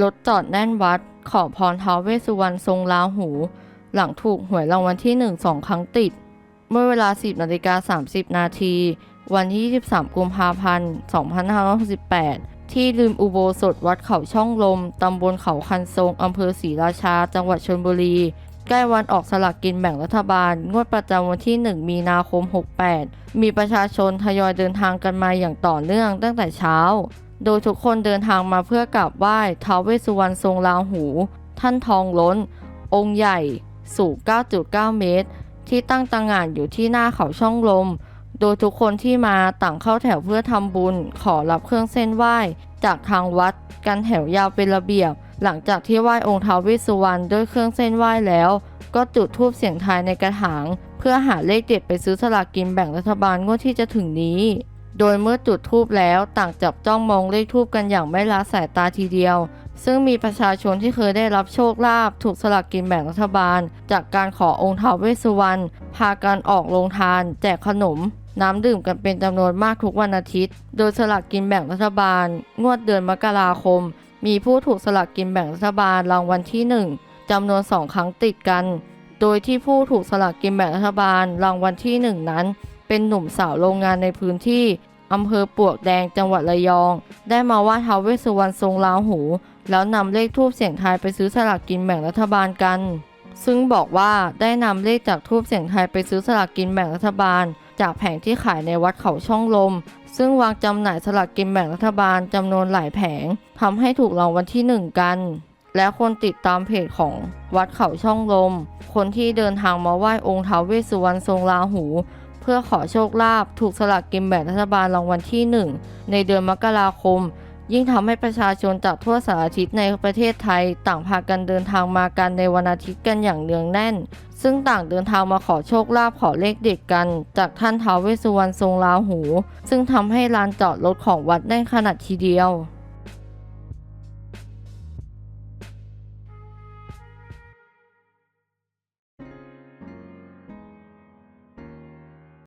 รถจอดแน่นวัด ขอพรท้าวเวสุวรรณทรงลาหู หลังถูกหวยรางวัลที่ 1 2 ครั้งติด เมื่อเวลา 10นาฬิกา30 นาที วันที่ 23 กุมภาพันธ์ 2568 ที่ริมอุโบสถวัดเขาช่องลม ตำบลเขาคันทรง อำเภอศรีราชา จังหวัดชลบุรี ใกล้วันออกสลากกินแบ่งรัฐบาล งวดประจำวันที่ 1 มีนาคม 68 มีประชาชนทยอยเดินทางกันมาอย่างต่อเนื่องตั้งแต่เช้า โดยทุกคนเดินทางมาเพื่อกราบไหว้ท้าวเวสสุวรรณทรงลาหู ท่านทองล้น องค์ใหญ่สูง 9.9 เมตร ที่ตั้งตังงานอยู่ที่หน้าเขาช่องลม โดยทุกคนที่มาต่างเข้าแถวเพื่อทำบุญ ขอรับเครื่องเส้นไหว้ จากทางวัด กันแถวยาวเป็นระเบียบ หลังจากที่ไหว้องค์ท้าวเวสสุวรรณด้วยเครื่องเส้นไหว้แล้ว ก็จุดธูปเสียงทายในกระถาง เพื่อหาเลขเด็ดไปซื้อสลากกินแบ่งรัฐบาลงวดที่จะถึงนี้ โดยเมื่อจุดธูปแล้วต่างจับจ้องมองเลขธูปกันอย่างไม่ละสายตาทีเดียว ซึ่งมีประชาชนที่เคยได้รับโชคลาภถูกสลากกินแบ่งรัฐบาล จากการขอองค์ท้าวเวสสุวรรณพากันออกโรงทาน แจกขนม น้ำดื่มกันเป็นจำนวนมากทุกวันอาทิตย์ โดยสลากกินแบ่งรัฐบาล งวดเดือนมกราคม มีผู้ถูกสลากกินแบ่งรัฐบาลรางวัลที่หนึ่งจำนวนสองครั้งติดกัน โดยที่ผู้ถูกสลากกินแบ่งรัฐบาลรางวัลที่หนึ่งนั้น เป็นหนุ่มสาวโรงงานในพื้นที่อำเภอปวกแดงจังหวัดระยอง ได้มาไหว่าท้าวเวสสุวรรณทรงลาหู แล้วนำเลขทูบเสียงทายไปซื้อสลากกินแบ่งรัฐบาลกัน ซึ่งบอกว่าได้นำเลขจากทูบเสียงทายไปซื้อสลากกินแบ่งรัฐบาล จากแผงที่ขายในวัดเขาช่องลม ซึ่งวางจำหน่ายสลากกินแบ่งรัฐบาลจำนวนหลายแผงทำให้ถูกรางวัลที่หนึ่งกันและคนติดตามเพจของวัดเขาช่องลม คนที่เดินทางมาไหว้องค์ท้าวเวสสุวรรณทรงลาหู เพื่อขอโชคลาภถูกสลากกินแบ่งรัฐบาลรางวัลที่หนึ่งในเดือนมกราคม ยิ่งทำให้ประชาชนจากทั่วสารทิศในประเทศไทย ต่างพากันเดินทางมากันในวันอาทิตย์กันอย่างเนืองแน่น ซึ่งต่างเดินทางมาขอโชคลาภขอเลขเด็ดกัน จากท่านท้าวเวสสุวรรณทรงลาหู ซึ่งทำให้ลานจอดรถของวัดแน่นขนาดทีเดียว